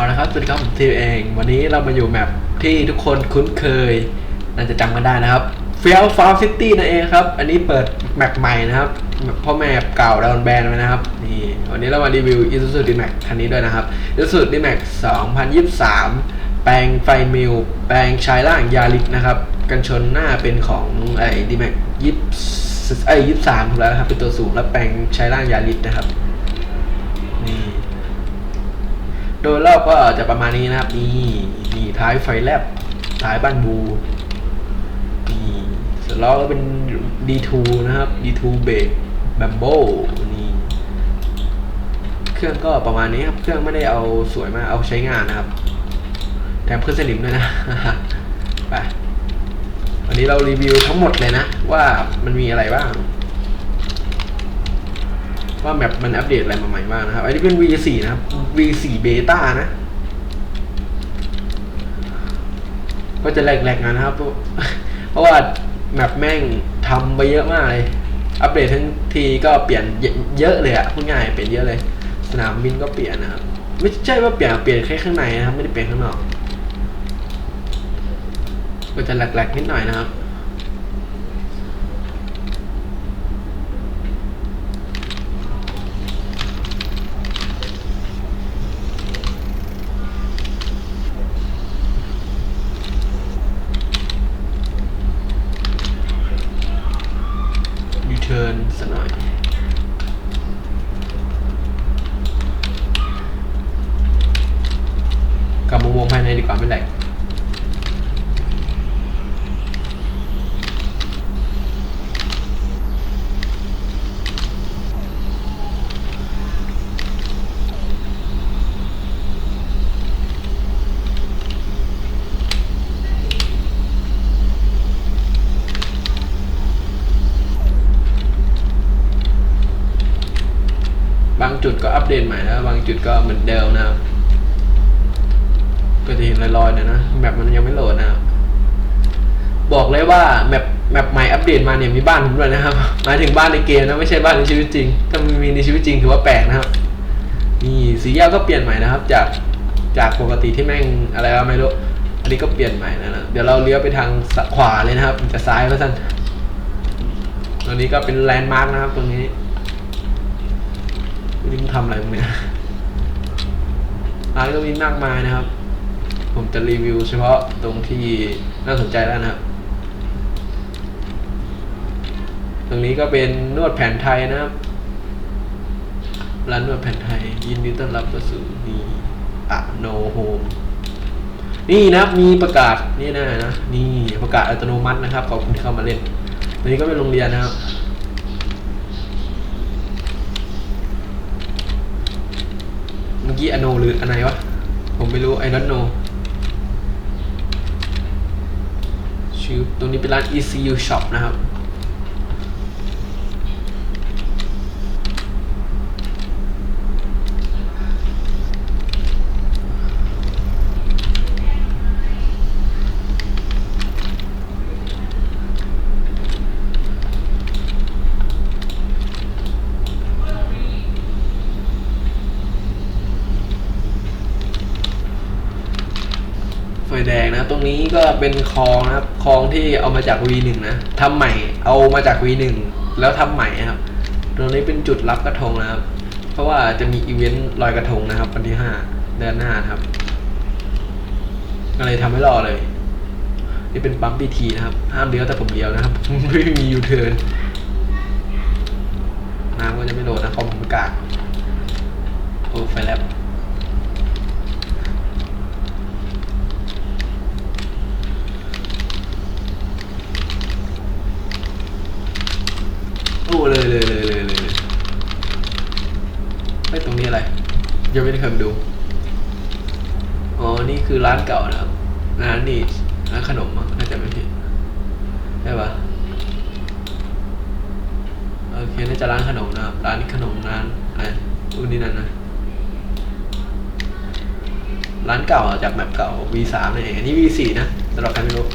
เอาละครับสวัสดีครับผมทีเอง วันนี้เรามาอยู่แมปที่ทุกคนคุ้นเคย น่าจะจำกันได้นะครับเฟียลฟาร์มซิตี้นั่นเองครับ อันนี้เปิดแมปใหม่นะครับเพราะแมปเก่าโดนแบนไปนะครับนี่วันนี้เรามารีวิว Isuzu D-Max คันนี้ด้วยนะครับ Isuzu D-Max 2023 แปลงไฟมิลแปลงชายล่างยาริกนะครับ กันชนหน้าเป็นของไอ้ D-Max ยี่ไอ้ยี่สามถูกแล้วครับเป็นตัวสูงแล้วแปลงชายล่างยาริกนะครับ โดยรอบก็จะประมาณนี้นะครับนี่นี่ท้ายไฟแลบท้ายบ้านบูนี่ส่วนล้อก็เป็น D2 นะครับ D2 เบรกแบมโบนี่เครื่องก็ประมาณนี้ครับ เครื่องไม่ได้เอาสวยมากเอาใช้งานนะครับ แถมขึ้นสนิมด้วยนะไปวันนี้เรารีวิวทั้งหมดเลยนะ ว่ามันมีอะไรบ้าง ว่าแมปมันอัปเดตอะไรมาใหม่บ้างนะครับ อันนี้เป็น V4 นะครับ V4 Beta นะ ก็จะแหลกๆนนะครับ เพราะว่าแมปแม่งทำไปเยอะมากเลย อัปเดตทั้งทีก็เปลี่ยนเยอะเลยอะพูดง่ายเปลี่ยนเยอะเลย สนามบินก็เปลี่ยนนะครับ ไม่ใช่ว่าเปลี่ยนเปลี่ยนแค่ข้างในนะครับ ไม่ได้เปลี่ยนข้างนอก ก็จะแหลกๆนิดหน่อยนะครับ ชิญสักหน่อยกลับมาวงภายในดีกว่าไม่แหลก บางจุดก็อัปเดตใหม่แล้วบางจุดก็เหมือนเดิมนะครับก็จะเห็นลอยๆนะนะแมปมันยังไม่โหลดนะครับบอกเลยว่าแมปแมปใหม่อัปเดตมาเนี่ยมีบ้านผมด้วยนะครับหมายถึงบ้านในเกมนะไม่ใช่บ้านในชีวิตจริง ถ้ามีในชีวิตจริงถือว่าแปลกนะครับนี่สีแยกก็เปลี่ยนใหม่นะครับ จากจากปกติที่แม่งอะไรก็ไม่รู้อันนี้ก็เปลี่ยนใหม่นะนะเดี๋ยวเราเลี้ยวไปทางขวาเลยนะครับจะซ้ายก็สั้นตรงนี้ก็เป็นแลนด์มาร์กนะครับตรงนี้ นี่มึงทำอะไรมึงเนี่ยร้านก็มีมากมายนะครับ ผมจะรีวิวเฉพาะตรงที่น่าสนใจแล้วนะครับ ตรงนี้ก็เป็นนวดแผนไทยนะครับร้านนวดแผนไทย ยินดีต้อนรับเข้สู่นี่อะโนโฮมนี่นะครับมีประกาศนี่นะนะนี่ประกาศอัตโนมัตินะครับขอบคุณที่เข้ามาเล่นตรงนี้ก็เป็นโรงเรียนนะครับ เมื่อ กี้อโนหรืออะไรวะ ผมไม่รู้ไอ้นัทโนชื่อตรงนี้เป็นร้าน ECU Shop นะครับ งนะ ตรงนี้ก็เป็นคลองนะครับ คลองที่เอามาจาก V1 นะทำใหม่ เอามาจาก V1 แล้วทำใหม่นะครับ ตรงนี้เป็นจุดรับกระทงนะครับ เพราะว่าจะมีอีเวนต์ลอยกระทงนะครับ วันที่ห้าเดือนหน้านะครับ ก็เลยทำให้รอเลย นี่เป็นปั๊มพีทีนะครับ ห้ามเลี้ยวแต่ผมเลี้ยวนะครับ ไม่มียูเทิร์นน้ำก็จะไม่โดนนะคอมผมกาศโอ้ไฟแลบ โอ้เลยเลยเลยเลยเลยเลยไอ้ยตรงนี้อะไร ยังไม่ได้เคยดู อ๋อ นี่คือร้านเก่านะครับร้านนี่ร้านขนมมั้งน่าจะไม่ผิดใช่ปะโอเค น่าจะร้านขนมนะครับ ร้านขนมร้านอะไรอุ่นนี่นั่นนะ ร้านเก่าจากแบบเก่า V3 นั่นเองอันนี้ V4 นะสำหรับใครไม่รู้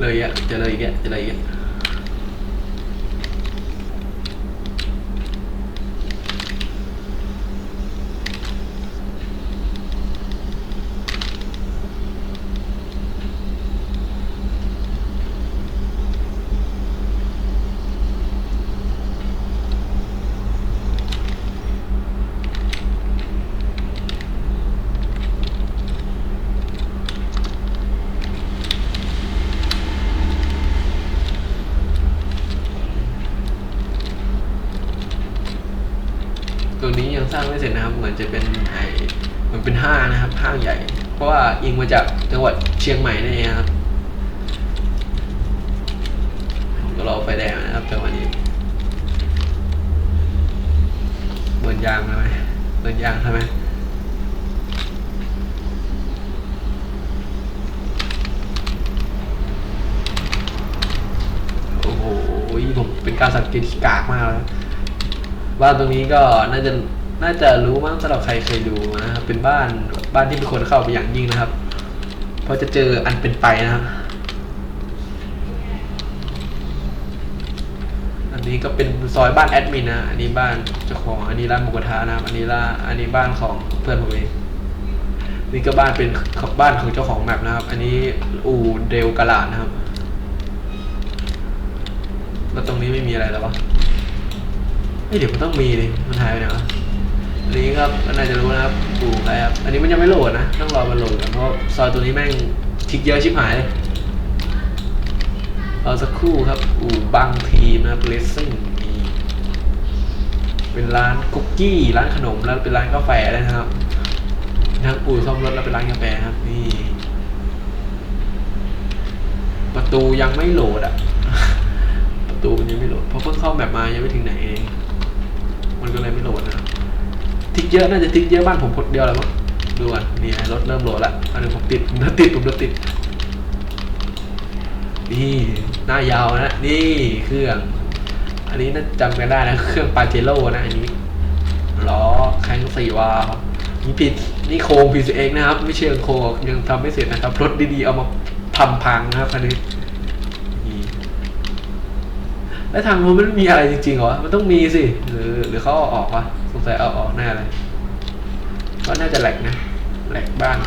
เลยอะจะเลยอีกอะจะเลยอีกอะ สร้างไม่เสร็จนะครับ เหมือนจะเป็นไอเหมันเป็นห้างนะครับห้างใหญ่ เพราะว่าอิงมาจากจังหวัดเชียงใหม่นั่นเองครับผมก็รอไฟแดงนะครับจังหวะนี้เบิร์นยางทำไมเบิร์นยางทำไมโอ้โหผมเป็นการสังเกตกากมากเลยบ้านตรงนี้ก็น่าจะ น่าจะรู้มั้งสำหรับใครเคยดูนะครับเป็นบ้านบ้านที่มีคนเข้าไปอย่างยิ่งนะครับ เพราะจะเจออันเป็นไปนะครับอันนี้ก็เป็นซอยบ้านแอดมินนะอันนี้บ้านเจ้าของอันนี้ร้านหมูกระทะนะครับอันนี้ร้านอันนี้บ้านของเพื่อนผมเองนี่ก็บ้านเป็นบ้านของเจ้าของแมปนะครับ อันนี้อูเดลกาลาดนะครับแล้วตรงนี้ไม่มีอะไรแล้ววะเฮ้ยเดี๋ยวมันต้องมีดิมันหายไปไหนวะ นนี้ครับก็น่าจะรู้นะครับปู่ไรครับ อันนี้มันยังไม่โหลดนะ ต้องรอมันโหลดกันเพราะซอยตัวนี้แม่งทิกเยอะชิบหายเลยรอสักครู่ครับ อู่บางทีนะครับเลสซิ่งมีเป็นร้านคุกกี้ร้านขนมแล้วเป็นร้านกาแฟด้วยนะครับทั้งอู่ซ่อมรถแล้วเป็นร้านกาแฟครับนี่ประตูยังไม่โหลดอะ ประตูมันยังไม่โหลดเพราะเพิ่งเข้าแบบมายังไม่ถึงไหนเองมันก็เลยไม่โหลดนะครับ ทิกเยอะน่าจะทิกเยอะบ้านผมคนเดียวแล้วมั้งดูอะนี่รถเริ่มโหลดละอันนี้ผมติดผมรถติดผมรถติด นี่หน้ายาวนะนี่เครื่อง อันนี้น่าจำกันได้นะเครื่องปาเจโร่นะอันนี้ล้อแข้งสี่วาล์วนี่ผิดนี่โครง PCX นะครับ ไม่เชิงโครงยังทำไม่เสร็จนะครับ รถดีๆเอามาทำพังนะครับคันนี้นี่แล้วทางนู้นมันมีอะไรจริงๆเหรอ มันต้องมีสิ หรือหรือเขาออกวะ งสัยเอาออกแน่เลยก็น่าจะแหลกนะแหลกบ้าน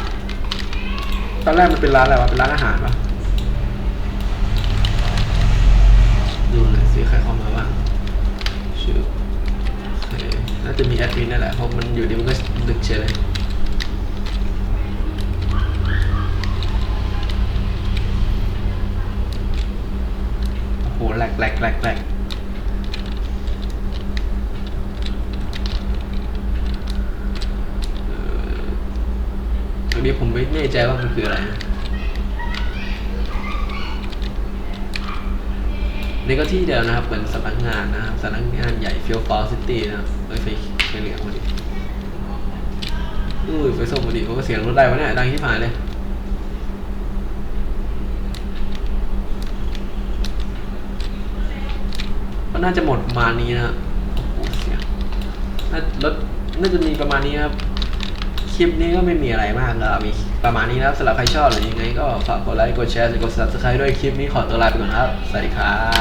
ตอนแรกมันเป็นร้านอะไรวะเป็นร้านอาหารปะดูหน่อยสิใครเข้ามาบ้างชื่อโอเคน่าจะมีแอดมินนั่นแหละเพราะมันอยู่ดีมันก็ดึกเฉยเลยโอ้โหแหลกแหลกแหลกแหลกเอ่อตรง นี้ผมไม่แน่ใจว่ามันคืออะไรนะนี่ก็ที่เดียวนะครับเป็นสำนักงานนะครับสำนักงานใหญ่ฟิลฟอร์ซิตี้นะครับเอ้ยไฟไฟเหลืองพอดีอุ้ยไฟส้มพอดีโอ้เสียงรถได้วะเนี่ยดังที่ผ่านเลยก็น่าจะหมดประมาณนี้นะครับโอ้โหเสียงน่ารถน่าจะมีประมาณนี้ครับ คลิปนี้ก็ไม่มีอะไรมากก็มีประมาณนี้นะครับสำหรับใครชอบหรือยังไงก็ฝากกดไลค์กดแชร์กด subscribe ด้วยคลิปนี้ขอตัวลาไปก่อนครับ สวัสดีครับ